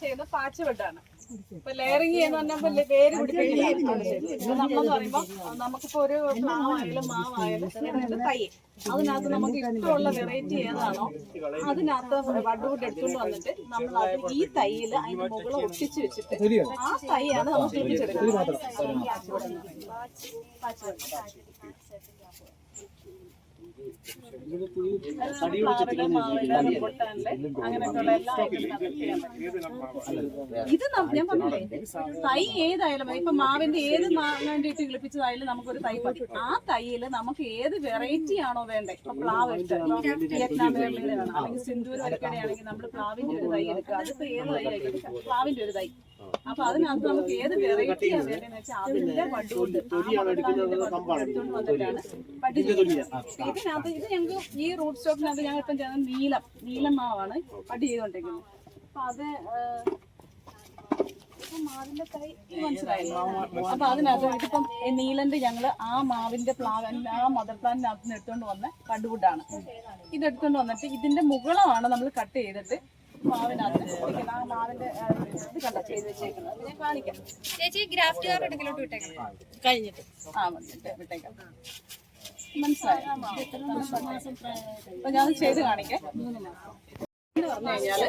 ചെയ്യുന്ന പാച്ച് ബെഡാണ് ഇപ്പൊ ലെയറിങ് ചെയ്യുന്ന പറഞ്ഞാൽ വേര് പിടിപ്പിക്കില്ല. നമ്മളെന്ന് പറയുമ്പോ നമുക്കിപ്പോ ഒരു പ്ലാവായാലും മാവായാലും തൈ. അതിനകത്ത് നമുക്ക് ഇഷ്ടമുള്ള വെറൈറ്റി ഏതാണോ അതിനകത്ത് വഡ്വുഡ് എടുത്തുകൊണ്ട് വന്നിട്ട് നമ്മൾ അത് ഈ തൈയിൽ അതിന്റെ മുകളിൽ ഒട്ടിച്ച് വെച്ചിട്ട് ആ തൈയാണ് നമ്മൾ പിടിപ്പിച്ചെടുക്കുന്നത് ഇത് ഞാൻ പറഞ്ഞില്ലേ? തൈ ഏതായാലും. ഇപ്പൊ മാവിന്റെ ഏത് മാവിന്റെ കിളിപ്പിച്ചതായാലും നമുക്കൊരു തൈ മതി. ആ തൈയിൽ നമുക്ക് ഏത് വെറൈറ്റി ആണോ വേണ്ടത് ഇപ്പൊ പ്ലാവ് ഇട്ട് വിയറ്റ്നാം അല്ലെങ്കിൽ സിന്ദൂർ വരക്കടയാണെങ്കിൽ നമ്മൾ പ്ലാവിന്റെ ഒരു തൈ എടുക്കുക. അതിപ്പോ ഏത് തൈ ആയിരിക്കും പ്ലാവിന്റെ ഒരു തൈ. അപ്പൊ അതിനകത്ത് നമുക്ക് ഏത് വെറൈറ്റിയാണ് വേണ്ടതെന്ന് വെച്ചാൽ അതിന്റെ വണ്ടുകൊണ്ട് എടുത്തുകൊണ്ട് വന്നിട്ടാണ് ചെയ്യുന്നത്. ഇതിനകത്ത് ഇത് ഞങ്ങൾക്ക് ഈ റൂട്ട് സ്റ്റോക്കിനകത്ത് ഞങ്ങൾ ഇപ്പം ചെയ്യുന്നത് നീലം നീലം മാവാണ് പട്ടി ചെയ്തുകൊണ്ടിരിക്കുന്നത്. അപ്പൊ അത് മാവിന്റെ തൈ മനസ്സിലായല്ലോ. അപ്പൊ അതിനകത്ത് ഇതിപ്പം നീലന്റെ ഞങ്ങൾ ആ മാവിന്റെ പ്ലാവ് ആ മദർ പ്ലാന്റിനകത്ത് നിന്ന് എടുത്തുകൊണ്ട് വന്ന കണ്ടുകൂട്ടാണ് ഇത് എടുത്തുകൊണ്ട് വന്നിട്ട് ഇതിന്റെ മുകളമാണ് നമ്മൾ കട്ട് ചെയ്തിട്ട് ചേച്ചി ഗ്രാഫ്റ്റ് കാർഡ് എടുക്കലോട്ട് വിട്ടേക്കാം. കഴിഞ്ഞിട്ട്. ആ വിട്ടേക്കാം. മനസ്സിലായി? അപ്പൊ ഞാൻ ചെയ്ത് കാണിക്കാം. എന്ന് പറഞ്ഞു കഴിഞ്ഞാൽ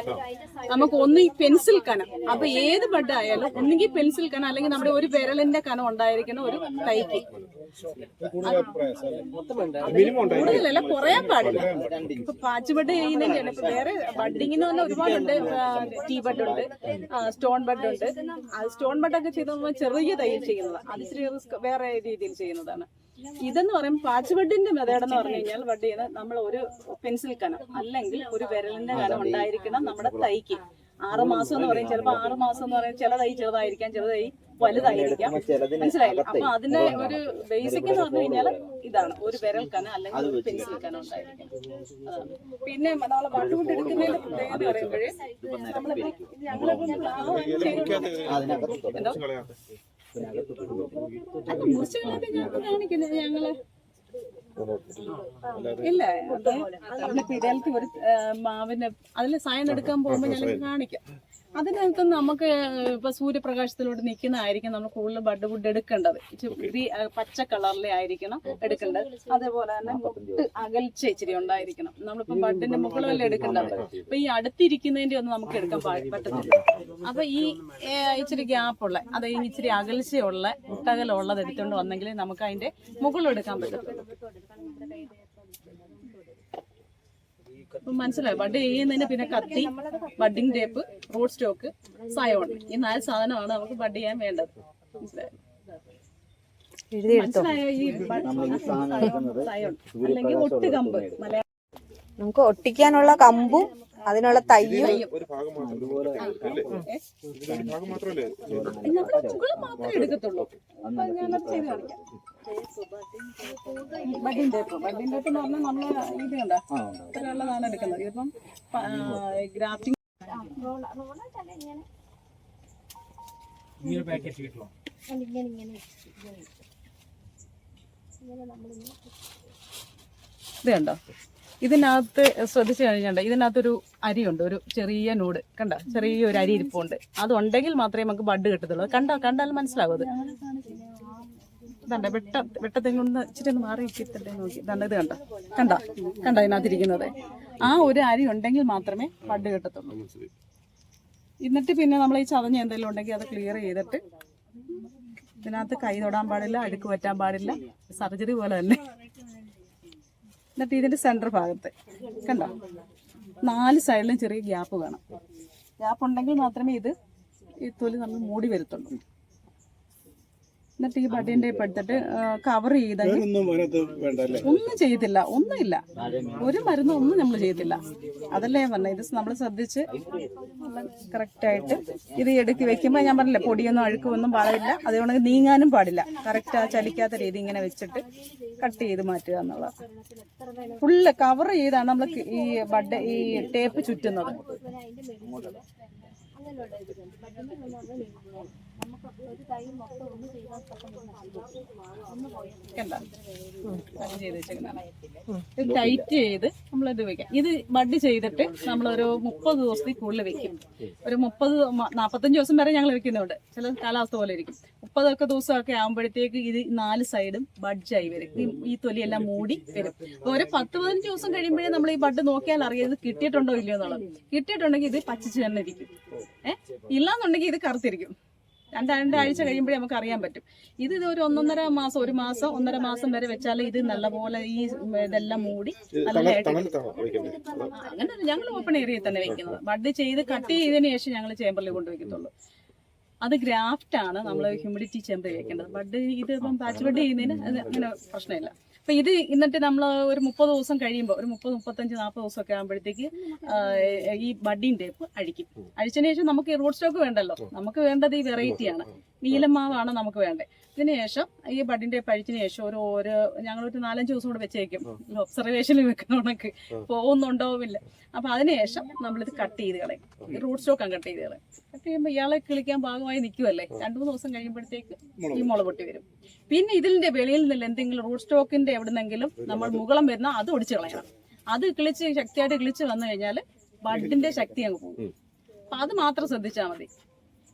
നമുക്ക് ഒന്ന് ഈ പെൻസിൽ കനം. അപ്പൊ ഏത് ബഡ് ആയാലും ഒന്നുകിൽ പെൻസിൽ കനം അല്ലെങ്കിൽ നമ്മുടെ ഒരു വിരലിന്റെ കനം ഉണ്ടായിരിക്കണം ഒരു കൈക്ക് കൂടുതലല്ല കുറയാൻ പാടില്ല. ഇപ്പൊ പാച്ച് ബഡ് ചെയ്യുന്നെങ്കിൽ ഇപ്പൊ വേറെ ബഡിങ്ങിന് തന്നെ ഒരുപാടുണ്ട്. ടീ ബഡ് ഉണ്ട്. സ്റ്റോൺ ബഡ് ഉണ്ട്. സ്റ്റോൺ ബഡ് ഒക്കെ ചെയ്ത് നമ്മൾ ചെറിയ തയ്യൽ ചെയ്യുന്നതാണ്. അത് ഇച്ചിരി റിസ്ക് വേറെ രീതിയിൽ ചെയ്യുന്നതാണ്. ഇതെന്ന് പറയുമ്പോൾ പാച്ച് വെഡിന്റെ മെതേഡ് എന്ന് പറഞ്ഞു കഴിഞ്ഞാൽ വെഡ് ചെയ്യുന്നത് നമ്മൾ ഒരു പെൻസിൽ കനം അല്ലെങ്കിൽ ഒരു വിരലിന്റെ കനം ഉണ്ടായിരിക്കണം നമ്മുടെ തൈക്ക്. ആറ് മാസം എന്ന് പറയും ചിലപ്പോൾ ആറ് മാസം എന്ന് പറയും ചില തൈ ചെറുതായിരിക്കാം ചില തൈ വലുതായിരിക്കാം. മനസ്സിലായില്ല? അപ്പൊ അതിന്റെ ഒരു ബേസിക് എന്ന് പറഞ്ഞു കഴിഞ്ഞാൽ ഇതാണ്. ഒരു വിരൽ കന അല്ലെങ്കിൽ ഒരു പെൻസിൽ കന ഉണ്ടായിരിക്കും. പിന്നെ നമ്മളെ വട്ടുകൊണ്ട് എടുക്കുന്നതിന്റെ പ്രത്യേകത പറയുമ്പോഴേ നമ്മളിപ്പോ ഞങ്ങളിപ്പം അത് മുറിച്ചുകളൊക്കെ ഞങ്ങൾ കാണിക്കുന്നത് ഞങ്ങൾ ഇല്ല അത് നമ്മളിപ്പോ ഒരു മാവിന് അതിൽ സായം എടുക്കാൻ പോകുമ്പോ ഞങ്ങൾ കാണിക്കാം. അതിനകത്ത് നമുക്ക് ഇപ്പൊ സൂര്യപ്രകാശത്തിലൂടെ നിൽക്കുന്നതായിരിക്കും നമ്മൾ കൂടുതൽ ബഡ് വുഡ് എടുക്കേണ്ടത്. ഇച്ചിരി പച്ച കളറിലെ ആയിരിക്കണം എടുക്കേണ്ടത്. അതേപോലെ തന്നെ മുട്ട് അകൽച്ച ഇച്ചിരി ഉണ്ടായിരിക്കണം. നമ്മളിപ്പോ ബഡിന്റെ മുകളിലല്ലേ എടുക്കേണ്ടത്. അപ്പൊ ഈ അടുത്തിരിക്കുന്നതിന്റെ ഒന്നും നമുക്ക് എടുക്കാൻ പറ്റത്തില്ല. അപ്പൊ ഈ ഇച്ചിരി ഗ്യാപ്പുള്ള അത് ഇച്ചിരി അകൽച്ചയുള്ള മുട്ടകലുള്ളത് എടുത്തുകൊണ്ട് വന്നെങ്കിൽ നമുക്ക് അതിന്റെ മുകളിൽ എടുക്കാൻ പറ്റത്തുള്ളൂ. അപ്പൊ മനസ്സിലായി? ബഡ് ചെയ്യുന്നതിന് പിന്നെ കത്തി budding tape rod stock scion. ഈ നാല് സാധനമാണ് നമുക്ക് ബഡ് ചെയ്യാൻ വേണ്ടത്. മനസ്സിലായോ? മനസ്സിലായോ ഈ അല്ലെങ്കിൽ ഒട്ടുകമ്പ് മലയാളം നമുക്ക് ഒട്ടിക്കാനുള്ള കമ്പും അതിനുള്ള തയ്യും. മാത്രമേ എടുക്കത്തുള്ളൂ. ചെയ്ത് കാണിക്കാം. ബഡിങ് ടേപ്പ് ബഡിങ് ടേപ്പ് എന്ന് പറഞ്ഞാൽ നമ്മൾ ഇത് കണ്ട? ഇത്രയുള്ളതാണ് എടുക്കുന്നത്. ഇതിപ്പം ഗ്രാഫ്റ്റിംഗ് ഇത് കണ്ടോ? ഇതിനകത്ത് ശ്രദ്ധിച്ചു കഴിഞ്ഞാൽ ഇതിനകത്തൊരു അരിയുണ്ട്. ഒരു ചെറിയ നൂട്. കണ്ട? ചെറിയ ഒരു അരി ഇരിപ്പുണ്ട്. അതുണ്ടെങ്കിൽ മാത്രമേ നമുക്ക് ബഡ് കിട്ടത്തുള്ളൂ. കണ്ടോ? കണ്ടാൽ മനസ്സിലാവും അത്. ഇതണ്ട വെട്ട വെട്ടത്തിൽ കൊണ്ട് ഇച്ചിരി ഒന്ന് മാറി ഇട്ടിട്ടല്ലേ നോക്കി. ഇതണ്ട ഇത് കണ്ട? കണ്ട? കണ്ട അതിനകത്തിരിക്കുന്നത്? ആ ഒരു അരി ഉണ്ടെങ്കിൽ മാത്രമേ ബഡ് കിട്ടത്തുള്ളൂ. എന്നിട്ട് പിന്നെ നമ്മൾ ഈ ചതഞ്ഞ എന്തെങ്കിലും ഉണ്ടെങ്കിൽ അത് ക്ലിയർ ചെയ്തിട്ട് ഇതിനകത്ത് കൈ തൊടാൻ പാടില്ല അടുക്ക് പറ്റാൻ പാടില്ല. സർജറി പോലെ തന്നെ. എന്നിട്ട് ഇതിന്റെ സെന്റർ ഭാഗത്ത് കണ്ടോ? നാല് സൈഡിലും ചെറിയ ഗ്യാപ്പ് വേണം. ഗ്യാപ്പ് ഉണ്ടെങ്കിൽ മാത്രമേ ഇത് ഈ തൊലി നമ്മൾ മൂടി വരുത്തുള്ളൂ. എന്നിട്ട് ഈ ബഡിന്റെ ഇപ്പം എടുത്തിട്ട് കവർ ചെയ്ത ഒന്നും ചെയ്തില്ല ഒന്നുമില്ല. ഒരു മരുന്നും ഒന്നും നമ്മൾ ചെയ്തില്ല അതല്ലേ ഞാൻ പറഞ്ഞത് ഇത് നമ്മൾ ശ്രദ്ധിച്ച് കറക്റ്റ് ആയിട്ട് ഇത് എടുക്കി വെക്കുമ്പോൾ ഞാൻ പറഞ്ഞില്ല പൊടിയൊന്നും അഴുക്കൊന്നും പാടില്ല അതുകൊണ്ട് നീങ്ങാനും പാടില്ല. കറക്റ്റ് ആ ചലിക്കാത്ത രീതി ഇങ്ങനെ വെച്ചിട്ട് കട്ട് ചെയ്ത് മാറ്റുക എന്നുള്ളത് ഫുള്ള് കവർ ചെയ്താണ് നമ്മൾ ഈ ബഡ് ഈ ടേപ്പ് ചുറ്റുന്നത്. ടൈറ്റ് ചെയ്ത് നമ്മളിത് വെക്കാം. ഇത് ബഡ് ചെയ്തിട്ട് നമ്മളൊരു മുപ്പത് ദിവസത്തിൽ കൂടുതൽ വെക്കും. ഒരു മുപ്പത് നാൽപ്പത്തഞ്ച് ദിവസം വരെ ഞങ്ങൾ വെക്കുന്നുണ്ട്. ചില കാലാവസ്ഥ പോലെ ഇരിക്കും. മുപ്പതൊക്കെ ദിവസമൊക്കെ ആകുമ്പോഴത്തേക്ക് ഇത് നാല് സൈഡും ബഡ്ജായി വരും. ഈ- തൊലിയെല്ലാം മൂടി വരും. അപ്പൊ ഒരു പത്ത് പതിനഞ്ച് ദിവസം കഴിയുമ്പോഴേ നമ്മൾ ഈ ബഡ് നോക്കിയാൽ അറിയാം ഇത് കിട്ടിയിട്ടുണ്ടോ ഇല്ലയോ എന്നുള്ളത്. കിട്ടിയിട്ടുണ്ടെങ്കിൽ ഇത് പച്ചിച്ച് തന്നെ ഇരിക്കും. ഏഹ് ഇല്ലാന്നുണ്ടെങ്കിൽ ഇത് കറുത്തിരിക്കും. രണ്ട് രണ്ടാഴ്ച കഴിയുമ്പോഴേ നമുക്ക് അറിയാൻ പറ്റും. ഇത് ഇത് ഒരു ഒന്നൊന്നര മാസം ഒരു മാസം ഒന്നര മാസം വരെ വെച്ചാൽ ഇത് നല്ലപോലെ ഈ ഇതെല്ലാം മൂടി നല്ലതായിട്ട് അങ്ങനെ ഞങ്ങൾ ഓപ്പൺ ഏരിയയിൽ തന്നെ വെക്കുന്നത് ബഡ് ചെയ്ത് കട്ട് ചെയ്തതിന് ശേഷം ഞങ്ങൾ ചേമ്പറിൽ കൊണ്ടുവയ്ക്കത്തുള്ളൂ അത് ഗ്രാഫ്റ്റ് ആണ് നമ്മൾ ഹ്യൂമിഡിറ്റി ചേമ്പറിൽ വെക്കേണ്ടത്. ബഡ് ഇത് ഇപ്പം പാച്ച് ബഡ് ചെയ്യുന്നതിന് അങ്ങനെ പ്രശ്നമില്ല. അപ്പൊ ഇത് എന്നിട്ട് നമ്മൾ ഒരു മുപ്പത് ദിവസം കഴിയുമ്പോൾ ഒരു മുപ്പത് മുപ്പത്തഞ്ച് നാൽപ്പത് ദിവസമൊക്കെ ആകുമ്പോഴത്തേക്ക് ഈ ബഡിങ് ടേപ്പ് അഴിക്കും. അഴിച്ചതിന് ശേഷം നമുക്ക് ഈ റൂട്ട് സ്റ്റോക്ക് വേണ്ടല്ലോ. നമുക്ക് വേണ്ടത് ഈ വെറൈറ്റിയാണ് നീലമാവാണ് നമുക്ക് വേണ്ടത്. ഇതിനുശേഷം ഈ ബഡിന്റെ പഴിച്ചതിന് ശേഷം ഒരു ഒരു ഞങ്ങളൊരു നാലഞ്ച് ദിവസം കൂടെ വെച്ചേക്കും. ഒബ്സർവേഷനിൽ വെക്കുന്ന കണക്ക് പോകുന്നുണ്ടോ ഇല്ല. അപ്പൊ അതിനുശേഷം നമ്മളിത് കട്ട് ചെയ്ത് കളയും. റൂട്ട് സ്റ്റോക്ക് കട്ട് ചെയ്ത് കളയും. കട്ട് ചെയ്യുമ്പോൾ ഇയാളെ കിളിക്കാൻ ഭാഗമായി നിൽക്കുമല്ലേ രണ്ടു മൂന്ന് ദിവസം കഴിയുമ്പോഴത്തേക്ക് ഈ മുള പൊട്ടി വരും. പിന്നെ ഇതിന്റെ വെളിയിൽ നിന്ന് എന്തെങ്കിലും റൂട്ട് സ്റ്റോക്കിന്റെ എവിടുന്നെങ്കിലും നമ്മൾ മുകളം വരുന്ന അത് ഒടിച്ചു കളയണം. അത് കിളിച്ച് ശക്തിയായിട്ട് കിളിച്ച് വന്നു കഴിഞ്ഞാൽ ബഡിന്റെ ശക്തി അങ്ങ് പോകും. അപ്പൊ അത് മാത്രം ശ്രദ്ധിച്ചാൽ മതി.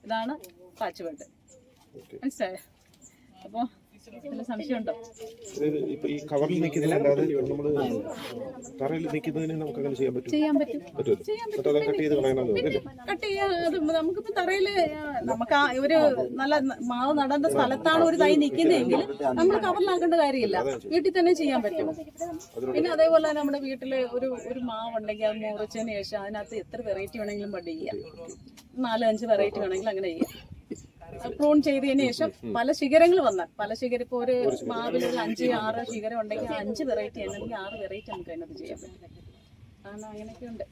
ഇതാണ് പാച്ച് ബഡ് മനസ്സിലായോ? അപ്പൊ സംശയമുണ്ടോ? ഈ കവറിൽ നിൽക്കുന്നതല്ലാതെ നമ്മൾ തറയിൽ നിൽക്കുന്നതിന് നമുക്ക് അങ്ങനെ ചെയ്യാൻ പറ്റും. ചെയ്യാൻ പറ്റും. പറ്റുമല്ലോ? ചെയ്യാൻ എന്നിട്ട് അത് കട്ട് ചെയ്ത് കളയണമെന്ന് കട്ട് ചെയ്യാൻ നമുക്കിപ്പോ തറയിൽ നമുക്ക് ഒരു നല്ല മാവ് നടേണ്ട സ്ഥലത്താണ് ഒരു തൈ നിൽക്കുന്നതെങ്കിൽ നമ്മൾ കവറിലാക്കേണ്ട കാര്യമില്ല. വീട്ടിൽ തന്നെ ചെയ്യാൻ പറ്റും. പിന്നെ അതേപോലെ തന്നെ നമ്മുടെ വീട്ടിൽ ഒരു ഒരു മാവ് ഉണ്ടെങ്കിൽ അത് മുറിച്ചതിന് ശേഷം അതിനകത്ത് എത്ര വെറൈറ്റി വേണമെങ്കിലും പണ്ട് ചെയ്യാം. നാല് അഞ്ച് വെറൈറ്റി വേണമെങ്കിൽ അങ്ങനെ ചെയ്യാം. പ്രൂൺ ചെയ്തതിന് ശേഷം പല ശിഖരങ്ങൾ വന്നാൽ പല ശിഖരം ഇപ്പോൾ ഒരു മാവിൽ ഒരു അഞ്ച് ആറ് ശിഖരം ഉണ്ടെങ്കിൽ ആ അഞ്ച് വെറൈറ്റി അല്ലെങ്കിൽ ആറ് വെറൈറ്റി നമുക്ക് അതിനകത്ത് ചെയ്യാൻ പറ്റും. കാരണം അങ്ങനെയൊക്കെ ഉണ്ട്.